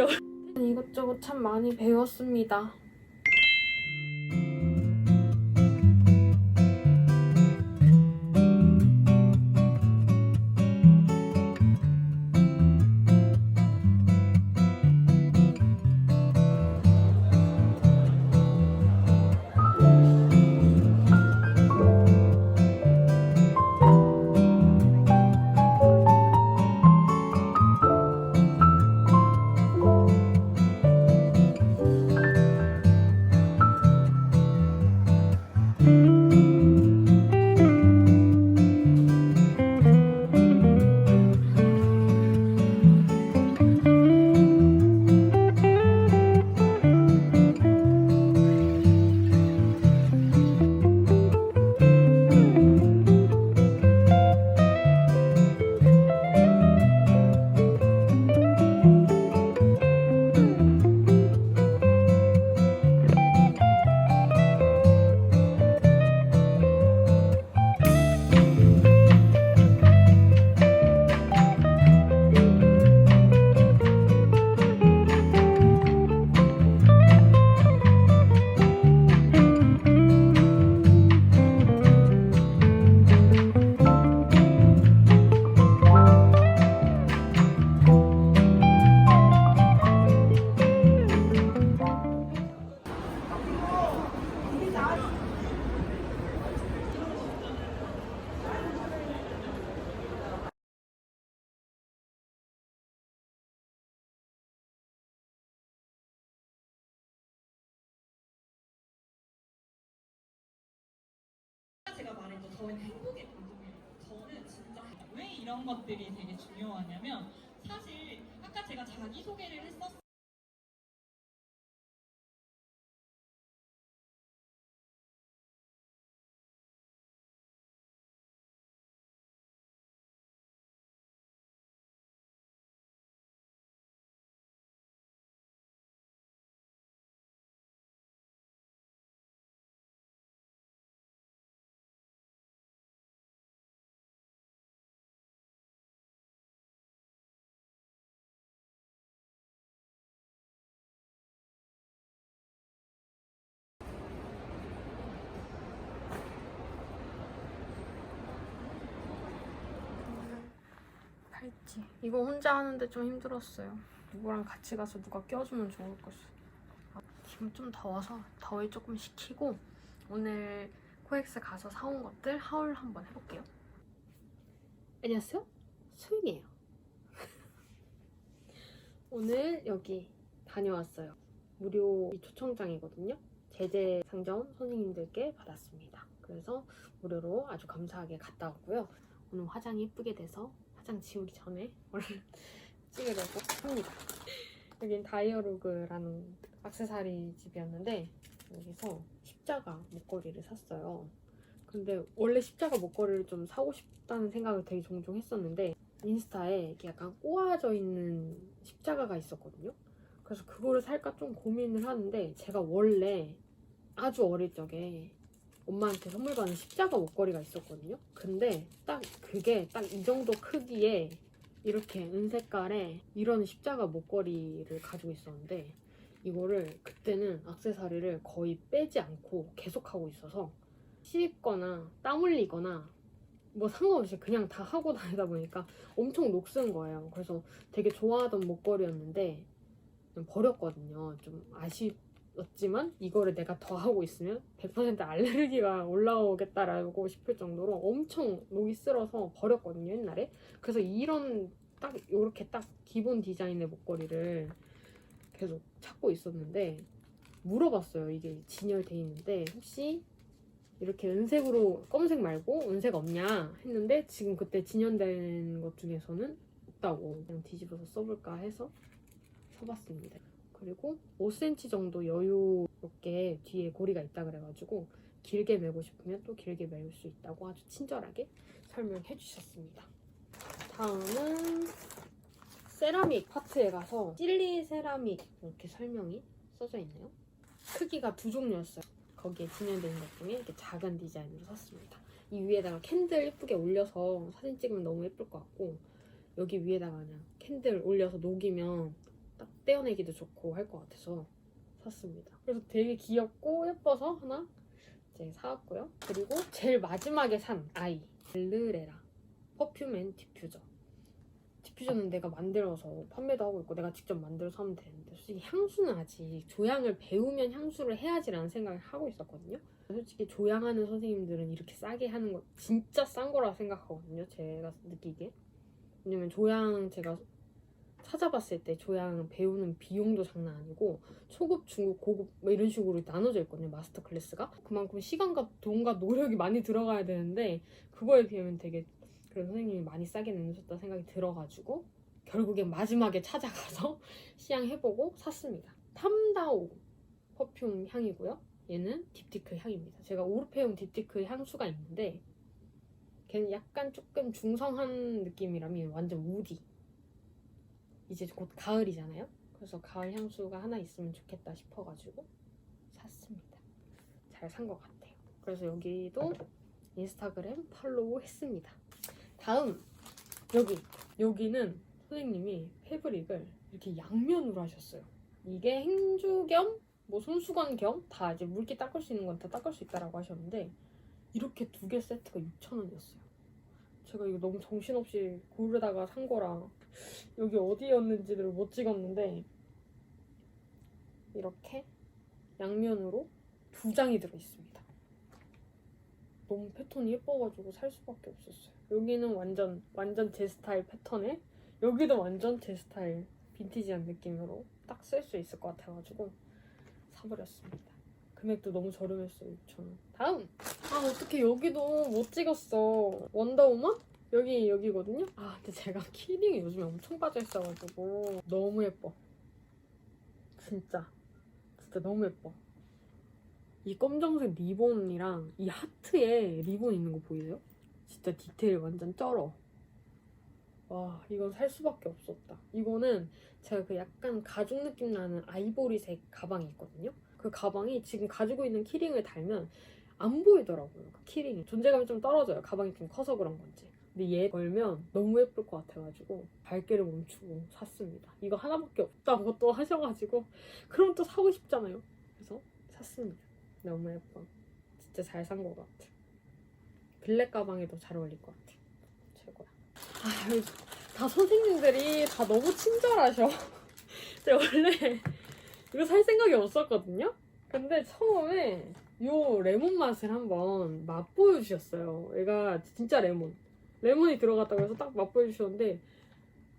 싫어. 이것저것 참 많이 배웠습니다. 저는 행복의 방송이에요. 저는 진짜 왜 이런 것들이 되게 중요하냐면 사실 아까 제가 자기 소개를 했었. 팔찌. 이거 혼자 하는데 좀 힘들었어요. 누구랑 같이 가서 누가 껴주면 좋을 것을. 아, 지금 좀 더워서 더위 조금 식히고 오늘 코엑스 가서 사온 것들 하울 한번 해볼게요. 안녕하세요. 소윤이에요. 오늘 여기 다녀왔어요. 무료 초청장이거든요. 제재 상점 선생님들께 받았습니다. 그래서 무료로 아주 감사하게 갔다 왔고요. 오늘 화장이 예쁘게 돼서 화장 지우기 전에 얼른 찍으려고 합니다. 여긴 다이어로그라는 악세사리 집이었는데 여기서 십자가 목걸이를 샀어요. 근데 원래 십자가 목걸이를 좀 사고 싶다는 생각을 되게 종종 했었는데 인스타에 이렇게 약간 꼬아져 있는 십자가가 있었거든요. 그래서 그거를 살까 좀 고민을 하는데 제가 원래 아주 어릴 적에 엄마한테 선물 받은 십자가 목걸이가 있었거든요. 근데 딱 그게 딱 이 정도 크기에 이렇게 은색깔에 이런 십자가 목걸이를 가지고 있었는데 이거를 그때는 악세사리를 거의 빼지 않고 계속 하고 있어서 씻거나 땀 흘리거나 뭐 상관없이 그냥 다 하고 다니다 보니까 엄청 녹슨 거예요. 그래서 되게 좋아하던 목걸이였는데 좀 버렸거든요. 좀 아쉽 지만 이거를 내가 더 하고 있으면 100% 알레르기가 올라오겠다라고 싶을 정도로 엄청 녹이 쓸어서 버렸거든요 옛날에. 그래서 이런 딱 이렇게 딱 기본 디자인의 목걸이를 계속 찾고 있었는데 물어봤어요. 이게 진열돼 있는데 혹시 이렇게 은색으로 검은색 말고 은색 없냐 했는데 지금 그때 진연된 것 중에서는 없다고 그냥 뒤집어서 써볼까 해서 사봤습니다. 그리고 5cm 정도 여유롭게 뒤에 고리가 있다 그래가지고 길게 매고 싶으면 또 길게 매울 수 있다고 아주 친절하게 설명해 주셨습니다. 다음은 세라믹 파트에 가서 찔리 세라믹 이렇게 설명이 써져 있네요. 크기가 두 종류였어요. 거기에 있는 것 중에 이렇게 작은 디자인으로 샀습니다. 이 위에다가 캔들 예쁘게 올려서 사진 찍으면 너무 예쁠 것 같고 여기 위에다가 그냥 캔들 올려서 녹이면 딱 떼어내기도 좋고 할 것 같아서 샀습니다. 그래서 되게 귀엽고 예뻐서 하나 이제 사왔고요. 그리고 제일 마지막에 산 아이 벨르레라 퍼퓸 앤 디퓨저. 디퓨저는 내가 만들어서 판매도 하고 있고 내가 직접 만들어서 하면 되는데 솔직히 향수는 아직 조향을 배우면 향수를 해야지라는 생각을 하고 있었거든요. 솔직히 조향하는 선생님들은 이렇게 싸게 하는 거 진짜 싼 거라 생각하거든요. 제가 느끼기에. 왜냐면 조향 제가 찾아봤을 때 조향 배우는 비용도 장난 아니고 초급, 중급, 고급 뭐 이런 식으로 나눠져 있거든요. 마스터 클래스가. 그만큼 시간과 돈과 노력이 많이 들어가야 되는데 그거에 비하면 되게 그런 선생님이 많이 싸게 내주셨다 생각이 들어가지고 결국엔 마지막에 찾아가서 시향해보고 샀습니다. 탐다오 퍼퓸 향이고요. 얘는 딥티크 향입니다. 제가 오르페움 딥티크 향수가 있는데 걔는 약간 조금 중성한 느낌이라면 완전 우디. 이제 곧 가을이잖아요. 그래서 가을 향수가 하나 있으면 좋겠다 싶어가지고 샀습니다. 잘 산 것 같아요. 그래서 여기도 인스타그램 팔로우 했습니다. 다음 여기 여기는 선생님이 패브릭을 이렇게 양면으로 하셨어요. 이게 행주 겸 뭐 손수건 겸 다 이제 물기 닦을 수 있는 건 다 닦을 수 있다라고 하셨는데 이렇게 두 개 세트가 6,000원이었어요. 제가 이거 너무 정신없이 고르다가 산 거라 여기 어디였는지를 못 찍었는데 이렇게 양면으로 두 장이 들어있습니다. 너무 패턴이 예뻐가지고 살 수밖에 없었어요. 여기는 완전 완전 제 스타일 패턴에 여기도 완전 제 스타일 빈티지한 느낌으로 딱 쓸 수 있을 것 같아가지고 사버렸습니다. 금액도 너무 저렴했어요. 6,000원. 다음! 아 어떻게 여기도 못 찍었어. 원더우먼? 여기 여기거든요. 아 근데 제가 키링이 요즘에 엄청 빠져 있어가지고 너무 예뻐. 진짜 진짜 너무 예뻐. 이 검정색 리본이랑 이 하트에 리본 있는 거 보이세요? 진짜 디테일 완전 쩔어. 와 이건 살 수밖에 없었다. 이거는 제가 그 약간 가죽 느낌 나는 아이보리색 가방이 있거든요. 그 가방이 지금 가지고 있는 키링을 달면 안 보이더라고요. 그 키링이 존재감이 좀 떨어져요. 가방이 좀 커서 그런 건지. 근데 얘 걸면 너무 예쁠 것 같아가지고 발길을 멈추고 샀습니다. 이거 하나밖에 없다고 또 하셔가지고 그럼 또 사고 싶잖아요. 그래서 샀습니다. 너무 예뻐. 진짜 잘 산 것 같아. 블랙 가방에도 잘 어울릴 것 같아. 최고야. 아, 여기 다 선생님들이 다 너무 친절하셔. 제가 원래 이거 살 생각이 없었거든요. 근데 처음에 요 레몬 맛을 한번 맛보여 주셨어요. 얘가 진짜 레몬. 레몬이 들어갔다고 해서 딱 맛보여 주셨는데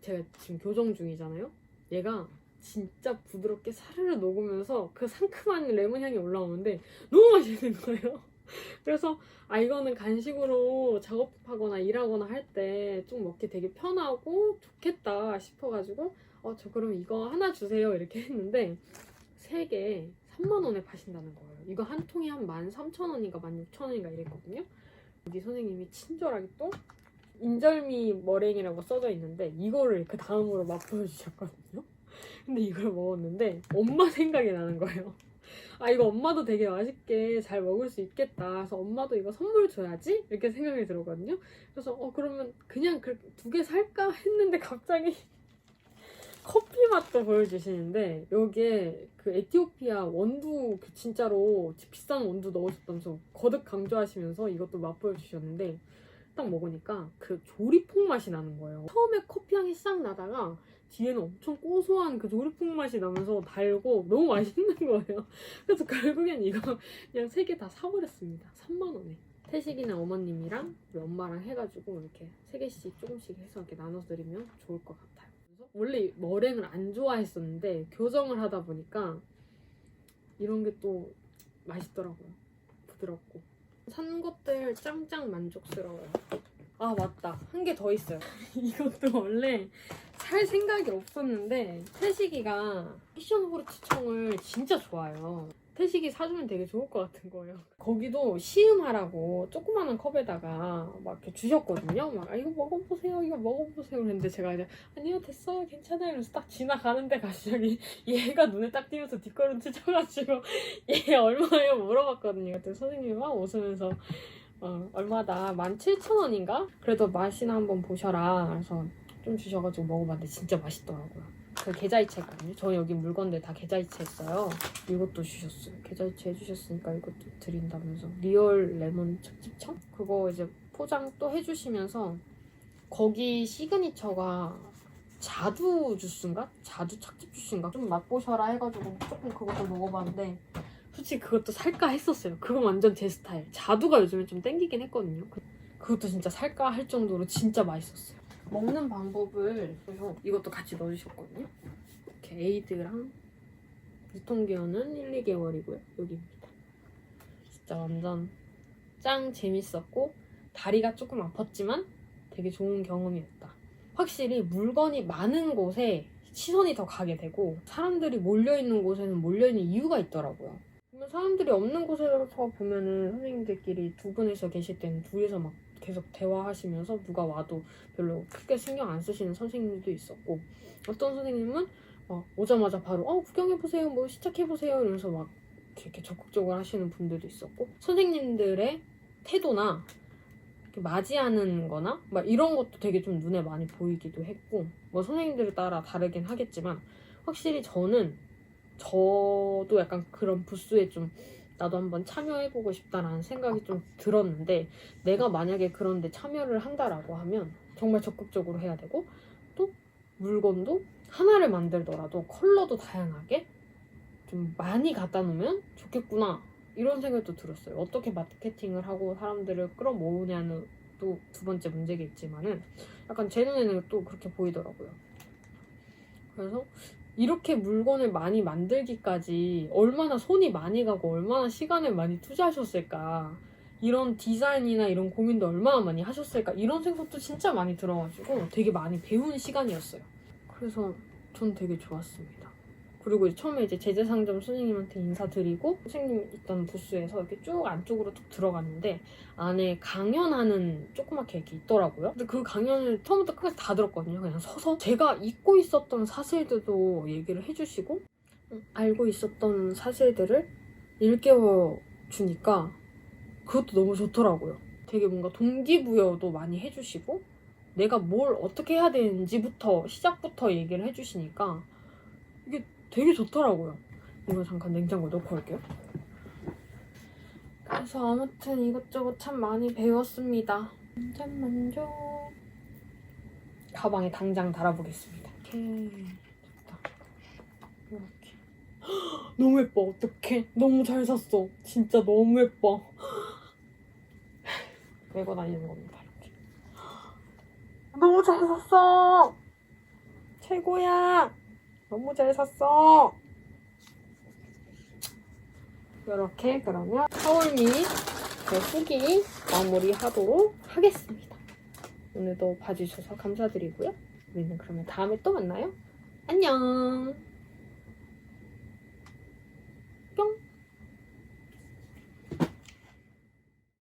제가 지금 교정 중이잖아요. 얘가 진짜 부드럽게 사르르 녹으면서 그 상큼한 레몬 향이 올라오는데 너무 맛있는 거예요. 그래서 아 이거는 간식으로 작업하거나 일하거나 할 때 좀 먹기 되게 편하고 좋겠다 싶어가지고 어 저 그럼 이거 하나 주세요 이렇게 했는데 세 개 3만 원에 파신다는 거예요. 이거 한 통이 한 13,000원인가 16,000원인가 이랬거든요. 여기 선생님이 친절하게 또 인절미 머랭이라고 써져 있는데 이거를 그 다음으로 맛보여 주셨거든요. 근데 이걸 먹었는데 엄마 생각이 나는 거예요. 아 이거 엄마도 되게 맛있게 잘 먹을 수 있겠다. 그래서 엄마도 이거 선물 줘야지 이렇게 생각이 들었거든요. 그래서 어 그러면 그냥 두 개 살까 했는데 갑자기 커피 맛도 보여주시는데 여기에 그 에티오피아 원두 그 진짜로 비싼 원두 넣으셨다면서 거듭 강조하시면서 이것도 맛보여 주셨는데 딱 먹으니까 그 조리퐁 맛이 나는 거예요. 처음에 커피 향이 싹 나다가 뒤에는 엄청 고소한 그 조리퐁 맛이 나면서 달고 너무 맛있는 거예요. 그래서 결국엔 이거 그냥 세 개 다 사버렸습니다. 3만 원에. 태식이나 어머님이랑 우리 엄마랑 해가지고 이렇게 세 개씩 조금씩 해서 이렇게 나눠드리면 좋을 것 같아요. 그래서 원래 머랭을 안 좋아했었는데 교정을 하다 보니까 이런 게 또 맛있더라고요. 부드럽고. 산 것들 짱짱 만족스러워요. 아 맞다 한 개 더 있어요. 이것도 원래 살 생각이 없었는데 태식이가 패션 후르츠청을 진짜 좋아해요. 태식이 사주면 되게 좋을 것 같은 거예요. 거기도 시음하라고 조그마한 컵에다가 막 이렇게 주셨거든요. 막 아, 이거 먹어보세요, 이거 먹어보세요. 그랬는데 제가 이제 아니요 됐어요, 괜찮아요. 이러면서 딱 지나가는데 갑자기 얘가 눈에 딱 띄면서 뒷걸음 치쳐가지고 얘 얼마예요 물어봤거든요. 그때 선생님이 막 웃으면서 어, 얼마다 17,000원인가? 그래도 맛이나 한번 보셔라. 그래서 좀 주셔가지고 먹어봤는데 진짜 맛있더라고요. 그 계좌이체거든요. 저 여기 물건들 다 계좌이체 했어요. 이것도 주셨어요. 계좌이체 해주셨으니까 이것도 드린다면서 리얼 레몬 특집청 그거 이제 포장 또 해주시면서 거기 시그니처가 자두 주스인가? 자두 착즙 주스인가? 좀 맛보셔라 해가지고 조금 그것도 먹어봤는데 솔직히 그것도 살까 했었어요. 그건 완전 제 스타일. 자두가 요즘에 좀 땡기긴 했거든요. 그- 그것도 진짜 살까 할 정도로 진짜 맛있었어요. 먹는 방법을 그래서 이것도 같이 넣어주셨거든요. 이렇게 에이드랑 유통기한은 1, 2개월이고요. 여기입니다. 진짜 완전 짱 재밌었고 다리가 조금 아팠지만 되게 좋은 경험이었다. 확실히 물건이 많은 곳에 시선이 더 가게 되고 사람들이 몰려있는 곳에는 몰려있는 이유가 있더라고요. 그러면 사람들이 없는 곳에서 보면은 선생님들끼리 두 분이서 계실 때는 둘이서 막 계속 대화하시면서 누가 와도 별로 크게 신경 안 쓰시는 선생님들도 있었고 어떤 선생님은 막 오자마자 바로 어 구경해 보세요. 뭐 시작해 보세요. 이러면서 막 이렇게 적극적으로 하시는 분들도 있었고 선생님들의 태도나 맞이하는 거나 막 이런 것도 되게 좀 눈에 많이 보이기도 했고 뭐 선생님들에 따라 다르긴 하겠지만 확실히 저는 저도 약간 그런 부스에 좀 나도 한번 참여해보고 싶다라는 생각이 좀 들었는데 내가 만약에 그런데 참여를 한다라고 하면 정말 적극적으로 해야 되고 또 물건도 하나를 만들더라도 컬러도 다양하게 좀 많이 갖다 놓으면 좋겠구나 이런 생각도 들었어요. 어떻게 마케팅을 하고 사람들을 끌어모으냐는 또 두 번째 문제겠지만은 약간 제 눈에는 또 그렇게 보이더라고요. 그래서 이렇게 물건을 많이 만들기까지 얼마나 손이 많이 가고 얼마나 시간을 많이 투자하셨을까 이런 디자인이나 이런 고민도 얼마나 많이 하셨을까 이런 생각도 진짜 많이 들어가지고 되게 많이 배우는 시간이었어요. 그래서 전 되게 좋았습니다. 그리고 이제 처음에 이제 제재상점 선생님한테 인사드리고 선생님 있던 부스에서 이렇게 쭉 안쪽으로 쭉 들어갔는데 안에 강연하는 조그맣게 이렇게 있더라고요. 근데 그 강연을 처음부터 끝까지 다 들었거든요. 그냥 서서 제가 잊고 있었던 사실들도 얘기를 해주시고 음, 알고 있었던 사실들을 일깨워 주니까 그것도 너무 좋더라고요. 되게 뭔가 동기부여도 많이 해주시고 내가 뭘 어떻게 해야 되는지부터 시작부터 얘기를 해주시니까 이게 되게 좋더라고요. 이거 잠깐 냉장고에 넣고 올게요. 그래서 아무튼 이것저것 참 많이 배웠습니다. 완전 만족. 가방에 당장 달아보겠습니다. 이렇게 좋다. 이렇게. 너무 예뻐. 어떡해. 너무 잘 샀어. 진짜 너무 예뻐. 메고 다니는 겁니다. 이렇게. 너무 잘 샀어. 최고야. 너무 잘 샀어. 이렇게 그러면 하울미 제 후기 마무리하도록 하겠습니다. 오늘도 봐주셔서 감사드리고요. 우리는 그러면 다음에 또 만나요. 안녕.